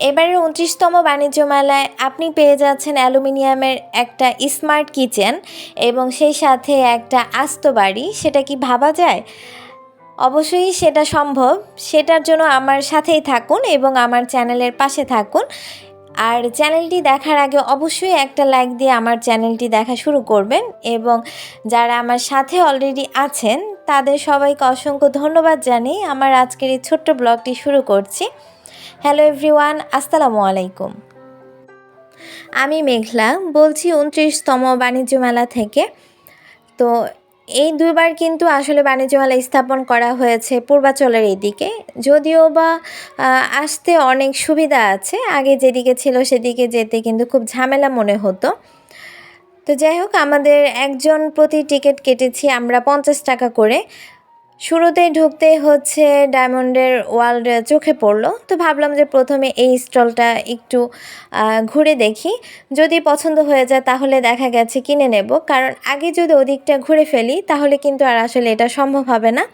এবারের উনত্রিশতম বাণিজ্য মেলায় আপনি পেয়ে যাচ্ছেন অ্যালুমিনিয়ামের একটা স্মার্ট কিচেন এবং সেই সাথে একটা আস্ত বাড়ি, সেটা কি ভাবা যায়? অবশ্যই সেটা সম্ভব। সেটার জন্য আমার সাথেই থাকুন এবং আমার চ্যানেলের পাশে থাকুন। আর চ্যানেলটি দেখার আগে অবশ্যই একটা লাইক দিয়ে আমার চ্যানেলটি দেখা শুরু করবেন এবং যারা আমার সাথে অলরেডি আছেন, তাদের সবাইকে অসংখ্য ধন্যবাদ জানিয়ে আমার আজকের এই ছোট্ট ব্লগটি শুরু করছি। হ্যালো এভরিওয়ান আসসালামু আলাইকুম আমি মেঘলা বলছি উনত্রিশতম বাণিজ্য মেলা থেকে। তো এই দুইবার কিন্তু আসলে বাণিজ্য মেলা স্থাপন করা হয়েছে পূর্বাচলের এদিকে। যদিও বা আসতে অনেক সুবিধা আছে। আগে যেদিকে ছিল সেদিকে যেতে কিন্তু খুব ঝামেলা মনে হতো। তো যাই হোক, আমাদের একজন প্রতি টিকিট কেটেছি আমরা পঞ্চাশ টাকা করে। শুরুতেই ঢুকতে হচ্ছে ডায়মন্ডের ওয়ার্ল্ড চোখে পড়ল। তো ভাবলাম যে প্রথমে এই স্টলটা একটু ঘুরে দেখি। যদি পছন্দ হয়ে যায় তাহলে দেখা গেছে কিনে নেব। কারণ আগে যদি ওদিকটা ঘুরে ফেলি তাহলে কিন্তু আর আসলে এটা সম্ভব হবে না।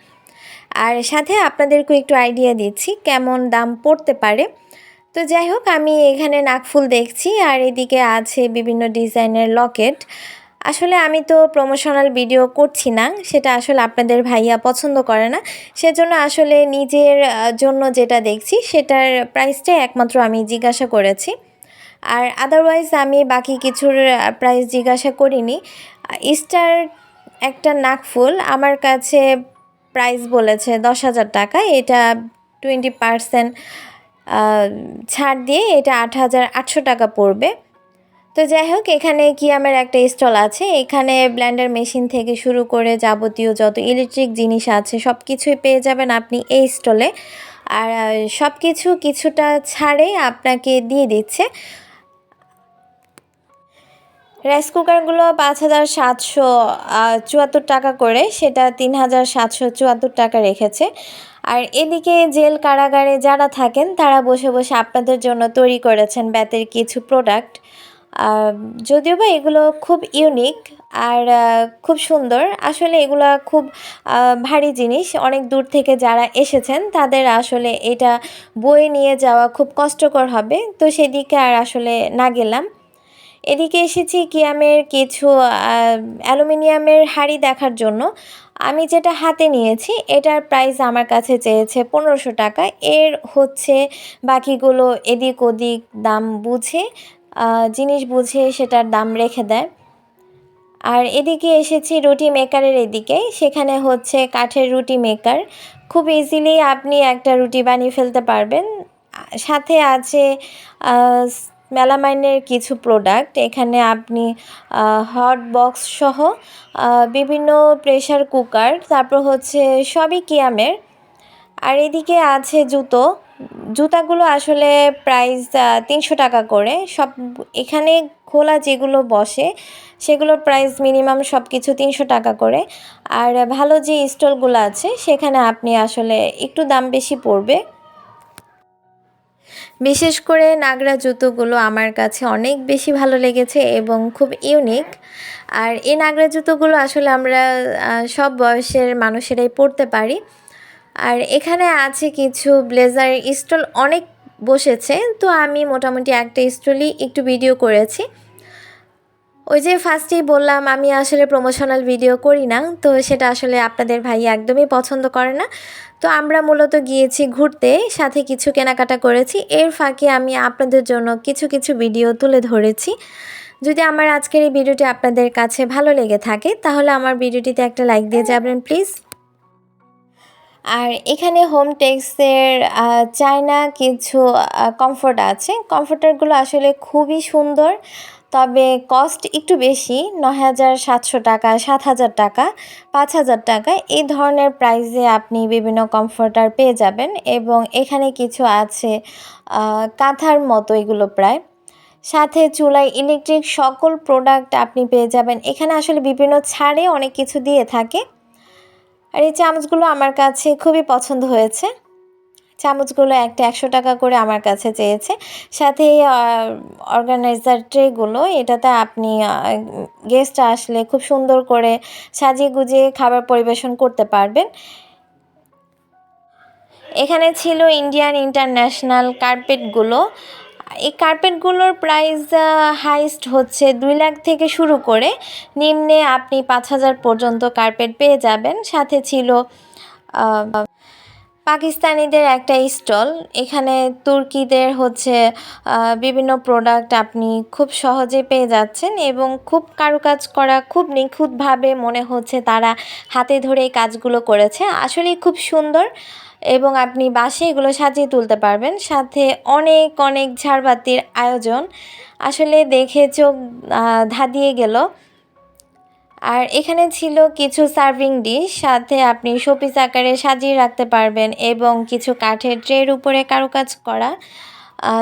আর সাথে আপনাদেরকেও একটু আইডিয়া দিচ্ছি কেমন দাম পড়তে পারে। তো যাই হোক, আমি এখানে নাকফুল দেখছি আর এদিকে আছে বিভিন্ন ডিজাইনের লকেট। আসলে আমি তো প্রমোশনাল ভিডিও করছি না, সেটা আসলে আপনাদের ভাইয়া পছন্দ করে না। সেজন্য আসলে নিজের জন্য যেটা দেখছি, সেটার প্রাইসটাই একমাত্র আমি জিজ্ঞাসা করেছি। আর আদারওয়াইজ আমি বাকি কিছুর প্রাইস জিজ্ঞাসা করিনি। স্টার একটা নাকফুল, আমার কাছে প্রাইস বলেছে দশ হাজার টাকা, এটা টোয়েন্টি পারসেন্ট ছাড় দিয়ে এটা আট হাজার আটশো টাকা পড়বে। তো যাই হোক, এখানে কি আমার একটা স্টল আছে। এখানে ব্ল্যান্ডার মেশিন থেকে শুরু করে যাবতীয় যত ইলেকট্রিক জিনিস আছে সব কিছুই পেয়ে যাবেন আপনি এই স্টলে। আর সব কিছু কিছুটা ছাড়ে আপনাকে দিয়ে দিচ্ছে। রাইস কুকারগুলো পাঁচ হাজার সাতশো চুয়াত্তর টাকা করে, সেটা তিন হাজার সাতশো চুয়াত্তর টাকা রেখেছে। আর এদিকে জেল কারাগারে যারা থাকেন, তারা বসে বসে আপনাদের জন্য তৈরি করেছেন ব্যাতের কিছু প্রোডাক্ট যদিও বা এগুলো খুব ইউনিক আর খুব সুন্দর। আসলে এগুলো খুব ভারী জিনিস। অনেক দূর থেকে যারা এসেছেন, তাদের আসলে এটা বয়ে নিয়ে যাওয়া খুব কষ্টকর হবে। তো সেদিকে আর আসলে না গেলাম। এদিকে এসেছি কিয়ামের কিছু অ্যালুমিনিয়ামের হাঁড়ি দেখার জন্য। আমি যেটা হাতে নিয়েছি, এটার প্রাইস আমার কাছে চেয়েছে পনেরোশো টাকা। এর হচ্ছে বাকিগুলো এদিক ওদিক দাম বুঝে জিনিস বুঝে সেটার দাম রেখে দেয়। আর এদিকে এসেছি রুটি মেকারের এদিকে। সেখানে হচ্ছে কাঠের রুটি মেকার। খুব ইজিলি আপনি একটা রুটি বানিয়ে ফেলতে পারবেন। সাথে আছে মেলামাইনের কিছু প্রোডাক্ট এখানে আপনি হট বক্স সহ বিভিন্ন প্রেসার কুকার তারপর হচ্ছে সবই কিয়ামের আর এদিকে আছে জুতো। জুতাগুলো আসলে প্রাইস তিনশো টাকা করে। সব এখানে খোলা যেগুলো বসে, সেগুলোর প্রাইস মিনিমাম সব কিছু তিনশো টাকা করে। আর ভালো যে স্টলগুলো আছে, সেখানে আপনি আসলে একটু দাম বেশি পড়বে। বিশেষ করে নাগরা জুতোগুলো আমার কাছে অনেক বেশি ভালো লেগেছে এবং খুব ইউনিক আর এই নাগরা জুতোগুলো আসলে আমরা সব বয়সের মানুষেরাই পরতে পারি। আর এখানে আছে কিছু ব্লেজার স্টল অনেক বসেছে, তো আমি মোটামুটি একটা স্টলই একটু ভিডিও করেছি। ওই যে ফার্স্টেই বললাম, আমি আসলে প্রমোশনাল ভিডিও করি না, তো সেটা আসলে আপনাদের ভাই একদমই পছন্দ করে না। তো আমরা মূলত গিয়েছি ঘুরতে, সাথে কিছু কেনাকাটা করেছি। এর ফাঁকে আমি আপনাদের জন্য কিছু কিছু ভিডিও তুলে ধরেছি। যদি আমার আজকের এই ভিডিওটি আপনাদের কাছে ভালো লেগে থাকে, তাহলে আমার ভিডিওটিতে একটা লাইক দিয়ে যাবেন প্লিজ আর এখানে হোম টেক্সের চায়না কিছু কমফোর্ট আছে। কমফোর্টারগুলো আসলে খুবই সুন্দর, তবে কস্ট একটু বেশি ন হাজার সাতশো টাকা, সাত হাজার টাকা, পাঁচ হাজার টাকা। এই ধরনের প্রাইসে আপনি বিভিন্ন কমফোর্টার পেয়ে যাবেন এবং এখানে কিছু আছে কাঁথার মতো এগুলো প্রায়। সাথে চুলায় ইলেকট্রিক সকল প্রোডাক্ট আপনি পেয়ে যাবেন। এখানে আসলে বিভিন্ন ছাড়ে অনেক কিছু দিয়ে থাকে। আর এই চামচগুলো আমার কাছে খুবই পছন্দ হয়েছে। চামচগুলো একটা একশো টাকা করে আমার কাছে চেয়েছে। সাথে অর্গানাইজার ট্রেগুলো এটাতে আপনি গেস্ট আসলে খুব সুন্দর করে সাজিয়ে গুজিয়ে খাবার পরিবেশন করতে পারবেন। এখানে ছিল ইন্ডিয়ান ইন্টারন্যাশনাল কার্পেটগুলো এই কার্পেটগুলোর প্রাইস হাইস্ট হচ্ছে দুই লাখ থেকে শুরু করে নিম্নে আপনি পাঁচ হাজার পর্যন্ত কার্পেট পেয়ে যাবেন। সাথে ছিল পাকিস্তানিদের একটা স্টল এখানে তুর্কিদের হচ্ছে বিভিন্ন প্রোডাক্ট আপনি খুব সহজে পেয়ে যাচ্ছেন এবং খুব কারুকাজ করা, খুব নিখুঁতভাবে মনে হচ্ছে তারা হাতে ধরে এই কাজগুলো করেছে। আসলে খুব সুন্দর। এবং আপনি বাসে এগুলো সাজিয়ে তুলতে পারবেন। সাথে অনেক অনেক ঝাড়বাতির আয়োজন। আসলে দেখে চোখ ধাঁধিয়ে গেল। আর এখানে ছিল কিছু সার্ভিং ডিশ। সাথে আপনি শোপিস আকারে সাজিয়ে রাখতে পারবেন এবং কিছু কাঠের ট্রের উপরে কারুকাজ করা।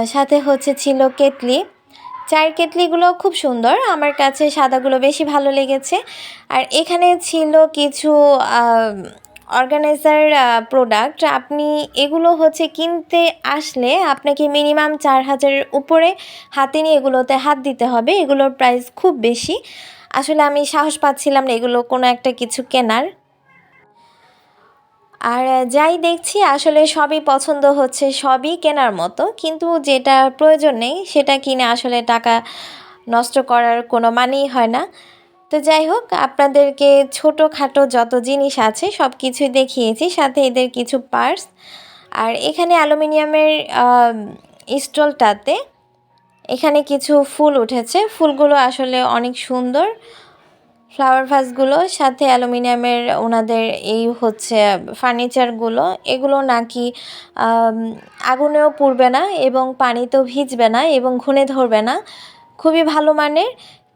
সাথে হচ্ছে ছিল কেতলি চায়ের কেতলিগুলো খুব সুন্দর। আমার কাছে সাদাগুলো বেশি ভালো লেগেছে। আর এখানে ছিল কিছু অর্গানাইজার প্রোডাক্ট আপনি এগুলো হচ্ছে কিনতে আসলে আপনাকে মিনিমাম চার হাজারের উপরে হাতে নিয়ে এগুলোতে হাত দিতে হবে। এগুলোর প্রাইস খুব বেশি। আসলে আমি সাহস পাচ্ছিলাম না এগুলো কোনো একটা কিছু কেনার। আর যাই দেখছি আসলে সবই পছন্দ হচ্ছে, সবই কেনার মতো। কিন্তু যেটা প্রয়োজন নেই, সেটা কিনে আসলে টাকা নষ্ট করার কোনো মানেই হয় না। তো যাই হোক, আপনাদেরকে ছোটোখাটো যত জিনিস আছে সব কিছুই দেখিয়েছি, সাথে এদের কিছু পার্স আর এখানে অ্যালুমিনিয়ামের স্টলটাতে এখানে কিছু ফুল উঠেছে। ফুলগুলো আসলে অনেক সুন্দর। ফ্লাওয়ার ভাসগুলো সাথে অ্যালুমিনিয়ামের ওনাদের এই হচ্ছে ফার্নিচারগুলো এগুলো নাকি আগুনেও পুড়বে না এবং পানিতেও ভিজবে না এবং ঘুনে ধরবে না। খুবই ভালো মানের।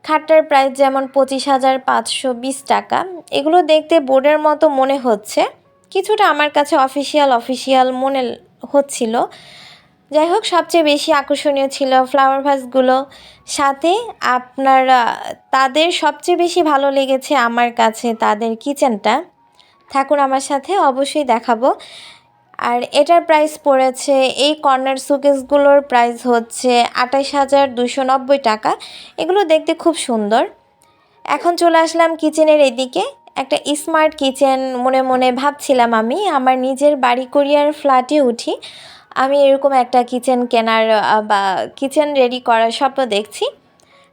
খাটটার প্রাইস যেমন পঁচিশ হাজার পাঁচশো বিশ টাকা। এগুলো দেখতে বোর্ডের মতো মনে হচ্ছে। কিছুটা আমার কাছে অফিসিয়াল অফিসিয়াল মনে হচ্ছিল। যাই হোক, সবচেয়ে বেশি আকর্ষণীয় ছিল ফ্লাওয়ার ভাসগুলো সাথে আপনার, তাদের সবচেয়ে বেশি ভালো লেগেছে আমার কাছে তাদের কিচেনটা থাকুন আমার সাথে, অবশ্যই দেখাবো। আর এটার প্রাইস পড়েছে, এই কর্নার সুকেসগুলোর প্রাইস হচ্ছে আঠাশ হাজার দুশো নব্বই টাকা। এগুলো দেখতে খুব সুন্দর। এখন চলে আসলাম কিচেনের এদিকে। একটা স্মার্ট কিচেন মনে মনে ভাবছিলাম আমি, আমার নিজের বাড়ি কোরিয়ার ফ্ল্যাটে উঠি। আমি এরকম একটা কিচেন কেনার বা কিচেন রেডি করার স্বপ্ন দেখছি।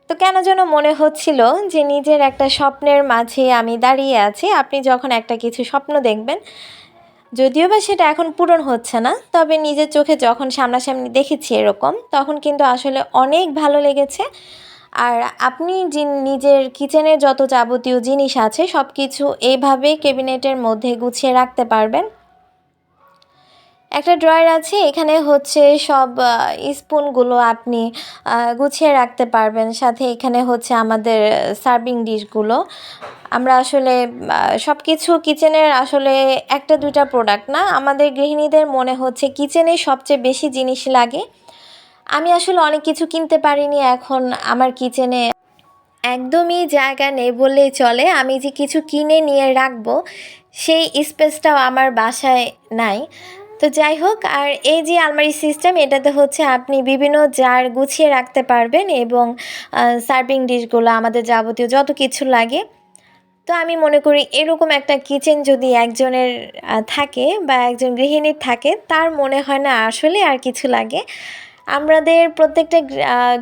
তো কেন যেন মনে হচ্ছিল যে নিজের একটা স্বপ্নের মাঝে আমি দাঁড়িয়ে আছি। আপনি যখন একটা কিছু স্বপ্ন দেখবেন যদিও বা সেটা এখন পূরণ হচ্ছে না, তবে নিজের চোখে যখন সামনাসামনি দেখেছি এরকম, তখন কিন্তু আসলে অনেক ভালো লেগেছে। আর আপনি নিজের কিচেনের যত যাবতীয় জিনিস আছে সব কিছু এইভাবে ক্যাবিনেটের মধ্যে গুছিয়ে রাখতে পারবেন। একটা ড্রয়ার আছে, এখানে হচ্ছে সব স্পুনগুলো আপনি গুছিয়ে রাখতে পারবেন। সাথে এখানে হচ্ছে আমাদের সার্ভিং ডিশগুলো। আমরা আসলে সব কিছু কিচেনের আসলে একটা দুইটা প্রোডাক্ট না, আমাদের গৃহিণীদের মনে হচ্ছে কিচেনে সবচেয়ে বেশি জিনিস লাগে। আমি আসলে অনেক কিছু কিনতে পারিনি, এখন আমার কিচেনে একদমই জায়গা নেই বললেই চলে। আমি যে কিছু কিনে নিয়ে রাখব, সেই স্পেসটাও আমার বাসায় নাই। তো যাই হোক, আর এই যে আলমারি সিস্টেম এটাতে হচ্ছে আপনি বিভিন্ন জার গুছিয়ে রাখতে পারবেন এবং সার্ভিং ডিশগুলো আমাদের যাবতীয় যত কিছু লাগে। তো আমি মনে করি এরকম একটা কিচেন যদি একজনের থাকে বা একজন গৃহিণীর থাকে, তার মনে হয় না আসলে আর কিছু লাগে। আমাদের প্রত্যেকটা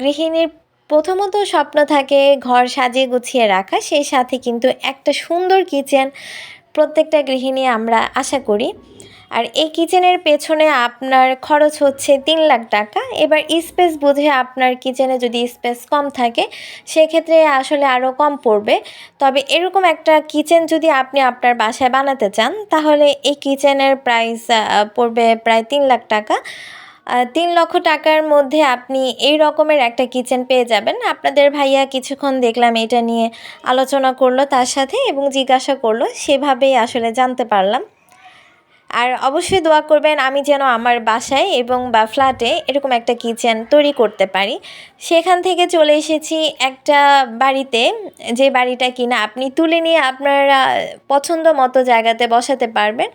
গৃহিণীর প্রথমত স্বপ্ন থাকে ঘর সাজিয়ে গুছিয়ে রাখা, সেই সাথে কিন্তু একটা সুন্দর কিচেন প্রত্যেকটা গৃহিণী আমরা আশা করি। আর এই কিচেনের পেছনে আপনার খরচ হচ্ছে তিন লাখ টাকা। এবার স্পেস বুঝে আপনার কিচেনে যদি স্পেস কম থাকে, সেক্ষেত্রে আসলে আরও কম পড়বে। তবে এরকম একটা কিচেন যদি আপনি আপনার বাসায় বানাতে চান, তাহলে এই কিচেনের প্রাইস পড়বে প্রায় তিন লাখ টাকা। তিন লক্ষ টাকার মধ্যে আপনি এই রকমের একটা কিচেন পেয়ে যাবেন। আপনাদের ভাইয়া কিছুক্ষণ দেখলাম এটা নিয়ে আলোচনা করল তার সাথে এবং জিজ্ঞাসা করল, সেভাবেই আসলে জানতে পারলাম। আর অবশ্যই দোয়া করবেন আমি যেন আমার বাসায় এবং বা ফ্ল্যাটে এরকম একটা কিচেন তৈরি করতে পারি। সেখান থেকে চলে এসেছি একটা বাড়িতে, যে বাড়িটা কিনা আপনি তুলে নিয়ে আপনারা পছন্দ মতো জায়গাতে বসাতে পারবেন।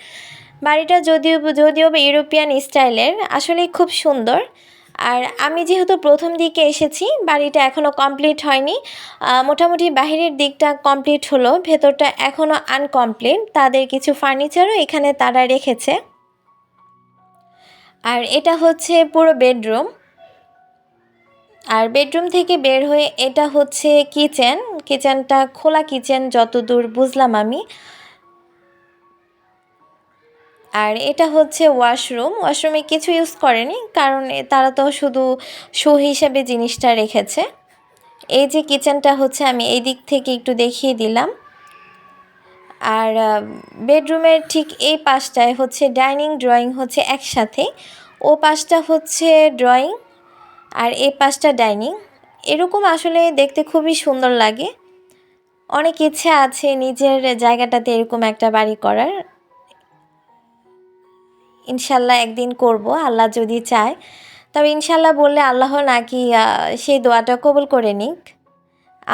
বাড়িটা যদিও যদিও ইউরোপিয়ান স্টাইলের আসলেই খুব সুন্দর। আর আমি যেহেতু প্রথম দিকে এসেছি, বাড়িটা এখনও কমপ্লিট হয়নি মোটামুটি বাহিরের দিকটা কমপ্লিট হলো, ভেতরটা এখনও আনকমপ্লিট তাদের কিছু ফার্নিচারও এখানে তারা রেখেছে। আর এটা হচ্ছে পুরো বেডরুম আর বেডরুম থেকে বের হয়ে এটা হচ্ছে কিচেন কিচেনটা খোলা কিচেন যতদূর বুঝলাম আমি। আর এটা হচ্ছে ওয়াশরুম ওয়াশরুমে কিছু ইউজ করেনি, কারণ তারা তো শুধু শো হিসেবে জিনিসটা রেখেছে। এই যে কিচেনটা হচ্ছে, আমি এই দিক থেকে একটু দেখিয়ে দিলাম। আর বেডরুমের ঠিক এই পাশটায় হচ্ছে ডাইনিং ড্রয়িং হচ্ছে একসাথে। ও পাশটা হচ্ছে ড্রয়িং আর এই পাশটা ডাইনিং এরকম আসলে দেখতে খুবই সুন্দর লাগে। অনেক ইচ্ছে আছে নিজের জায়গাটাতে এরকম একটা বাড়ি করার। ইনশাল্লাহ একদিন করব, আল্লাহ যদি চায়। তবে ইনশাল্লাহ বললে আল্লাহ নাকি সেই দোয়াটা কবুল করে নিক।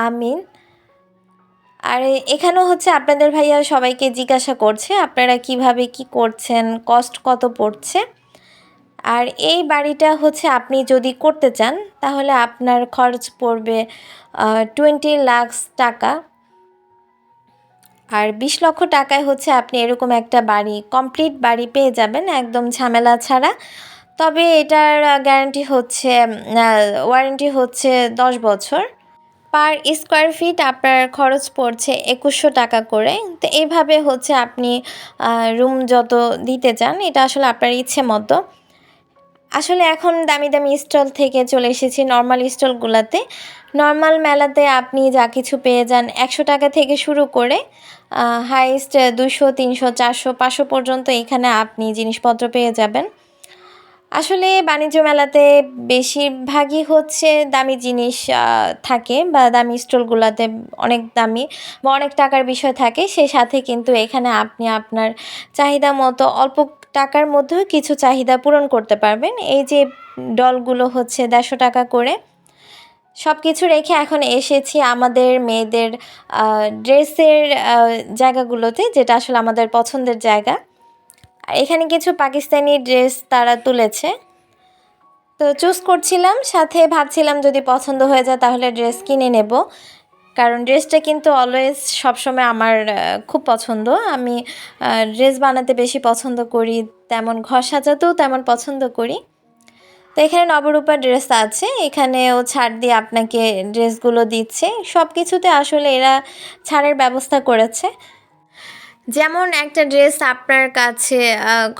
আমিন। আর এখানেও হচ্ছে আপনাদের ভাইয়া সবাইকে জিজ্ঞাসা করছে, আপনারা কীভাবে কি করছেন কস্ট কত পড়ছে? আর এই বাড়িটা হচ্ছে আপনি যদি করতে চান, তাহলে আপনার খরচ পড়বে টোয়েন্টি লাখস টাকা। আর বিশ লক্ষ টাকায় হচ্ছে আপনি এরকম একটা বাড়ি কমপ্লিট বাড়ি পেয়ে যাবেন, একদম ঝামেলা ছাড়া। তবে এটার গ্যারান্টি হচ্ছে ওয়ারেন্টি হচ্ছে দশ বছর। পার স্কোয়ার ফিট আপনার খরচ পড়ছে একুশশো টাকা করে। তো এইভাবে হচ্ছে আপনি রুম যত দিতে চান, এটা আসলে আপনার ইচ্ছে মতো। আসলে এখন দামি দামি স্টল থেকে চলে এসেছি নর্মাল স্টলগুলোতে। নর্মাল মেলাতে আপনি যা কিছু পেয়ে যান একশো টাকা থেকে শুরু করে হাইস্ট দুশো, তিনশো, চারশো, পাঁচশো পর্যন্ত এখানে আপনি জিনিসপত্র পেয়ে যাবেন। আসলে বাণিজ্য মেলাতে বেশিরভাগই হচ্ছে দামি জিনিস থাকে বা দামি স্টলগুলোতে অনেক দামি বা অনেক টাকার বিষয় থাকে। সেই সাথে কিন্তু এখানে আপনি আপনার চাহিদা মতো অল্প টাকার মধ্যেও কিছু চাহিদা পূরণ করতে পারবেন। এই যে ডলগুলো হচ্ছে দেড়শো টাকা করে। সব কিছু রেখে এখন এসেছি আমাদের মেয়েদের ড্রেসের জায়গাগুলোতে, যেটা আসলে আমাদের পছন্দের জায়গা। আর এখানে কিছু পাকিস্তানি ড্রেস তারা তুলেছে। তো চুজ করছিলাম, সাথে ভাবছিলাম যদি পছন্দ হয়ে যায় তাহলে ড্রেস কিনে নেব। কারণ ড্রেসটা কিন্তু অলওয়েজ সবসময় আমার খুব পছন্দ। আমি ড্রেস বানাতে বেশি পছন্দ করি, তেমন ঘর সাজাতেও তেমন পছন্দ করি। তো এখানে নবরূপা ড্রেস আছে, এখানেও ছাড় দিয়ে আপনাকে ড্রেসগুলো দিচ্ছে। সব কিছুতে আসলে এরা ছাড়ের ব্যবস্থা করেছে। যেমন একটা ড্রেস আপনার কাছে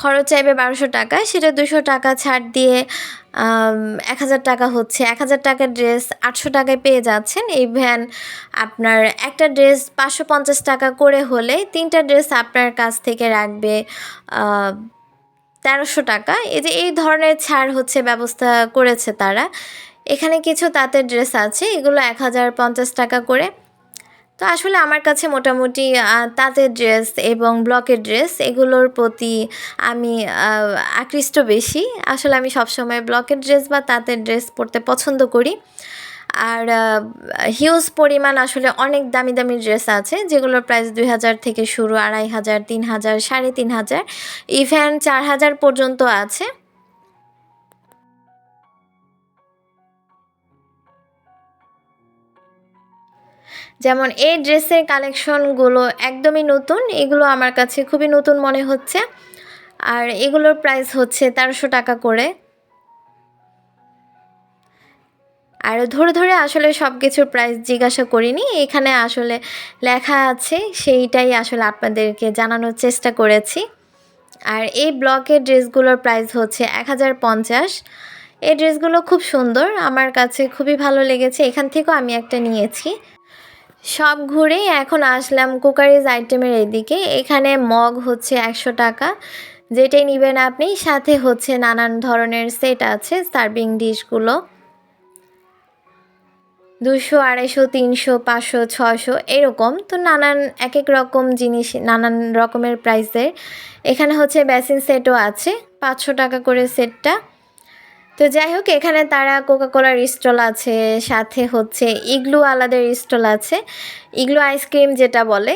খরচ চাইবে বারোশো টাকা, সেটা দুশো টাকা ছাড় দিয়ে এক হাজার টাকা হচ্ছে। এক হাজার টাকার ড্রেস আটশো টাকায় পেয়ে যাচ্ছেন। এই ভ্যান আপনার একটা ড্রেস পাঁচশো পঞ্চাশ টাকা করে হলে তিনটা ড্রেস আপনার কাছ থেকে রাখবে তেরোশো টাকা। এই যে এই ধরনের ছাড় হচ্ছে, ব্যবস্থা করেছে তারা। এখানে কিছু তাঁতের ড্রেস আছে, এগুলো এক হাজার পঞ্চাশ টাকা করে। তো আসলে আমার কাছে মোটামুটি তাঁতের ড্রেস এবং ব্লকের ড্রেস এগুলোর প্রতি আমি আকৃষ্ট বেশি। আসলে আমি সবসময় ব্লকের ড্রেস বা তাঁতের ড্রেস পরতে পছন্দ করি। আর হিউজ পরিমাণ আসলে অনেক দামি দামি ড্রেস আছে যেগুলোর প্রাইস দুই হাজার থেকে শুরু আড়াই হাজার, তিন হাজার, সাড়ে তিন হাজার। ইভেন চার হাজার পর্যন্ত আছে। যেমন এই ড্রেসের কালেকশনগুলো একদমই নতুন, এগুলো আমার কাছে খুবই নতুন মনে হচ্ছে। আর এগুলোর প্রাইস হচ্ছে তেরোশো টাকা করে। আর ধরে ধরে আসলে সব কিছুর প্রাইস জিজ্ঞাসা করিনি, এখানে আসলে লেখা আছে, সেইটাই আসলে আপনাদেরকে জানানোর চেষ্টা করেছি। আর এই ব্লকের ড্রেসগুলোর প্রাইস হচ্ছে এক হাজার পঞ্চাশ। এই ড্রেসগুলো খুব সুন্দর, আমার কাছে খুবই ভালো লেগেছে, এখান থেকেও আমি একটা নিয়েছি। সব ঘুরেই এখন আসলাম কুকারিজ আইটেমের এদিকে। এখানে মগ হচ্ছে একশো টাকা। যেটাই নেবেন আপনি, সাথে হচ্ছে নানান ধরনের সেট আছে, সার্ভিং ডিশগুলো। দুশো, আড়াইশো, তিনশো, পাঁচশো ছশো এরকম। তো নানান এক এক রকম জিনিস, নানান রকমের প্রাইসের এখানে হচ্ছে বেসিন সেটও আছে, পাঁচশো টাকা করে সেটটা। তো যাই হোক, এখানে তারা কোকাকোলার স্টল আছে, সাথে হচ্ছে ইগলু আলাদের স্টল আছে। ইগলু আইসক্রিম যেটা বলে,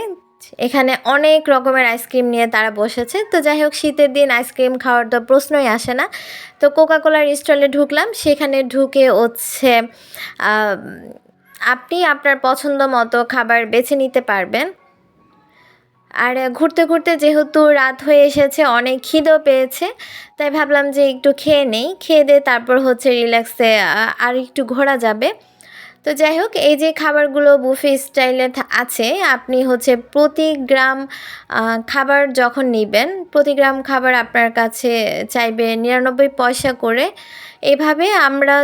এখানে অনেক রকমের আইসক্রিম নিয়ে তারা বসেছে। তো যাই হোক, শীতের দিন আইসক্রিম খাওয়ার তো প্রশ্নই আসে না। তো কোকাকোলার স্টলে ঢুকলাম, সেখানে ঢুকে হচ্ছে আপনি আপনার পছন্দ মতো খাবার বেছে নিতে পারবেন। আর ঘুরতে ঘুরতে যেহেতু রাত হয়ে এসেছে, অনেক খিদেও পেয়েছে, তাই ভাবলাম যে একটু খেয়ে নেই। খেয়ে দিয়ে তারপর হচ্ছে রিল্যাক্সে আর একটু ঘোরা যাবে। তো যাই হোক, এই যে খাবারগুলো বুফে স্টাইলে আছে, আপনি হচ্ছে প্রতি গ্রাম খাবার যখন নেবেন, প্রতি গ্রাম খাবার আপনার কাছে চাইবে নিরানব্বই পয়সা করে। এভাবে আমরা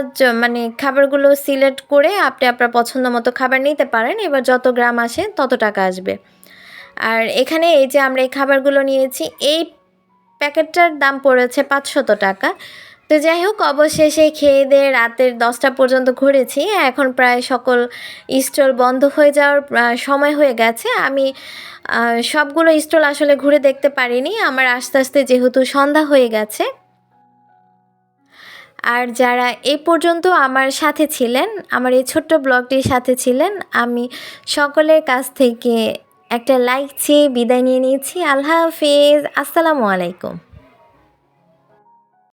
মানে খাবারগুলো সিলেক্ট করে আপনি আপনার পছন্দ মতো খাবার নিতে পারেন। এবার যত গ্রাম আসে তত টাকা আসবে। আর এখানে এই যে আমরা এই খাবারগুলো নিয়েছি, এই প্যাকেটটার দাম পড়েছে পাঁচশত টাকা। তো যাই হোক, অবশেষে খেয়ে দিয়ে রাতের দশটা পর্যন্ত ঘুরেছি। এখন প্রায় সকল স্টল বন্ধ হয়ে যাওয়ার সময় হয়ে গেছে। আমি সবগুলো স্টল আসলে ঘুরে দেখতে পারিনি। আমার আস্তে আস্তে যেহেতু সন্ধ্যা হয়ে গেছে। আর যারা এই পর্যন্ত আমার সাথে ছিলেন, আমার এই ছোট্ট ব্লগটির সাথে ছিলেন, আমি সকলের কাছ থেকে একটা লাইক চেয়ে বিদায় নিয়ে নিয়েছি। আল্লাহ হাফিজ। আসসালামু আলাইকুম।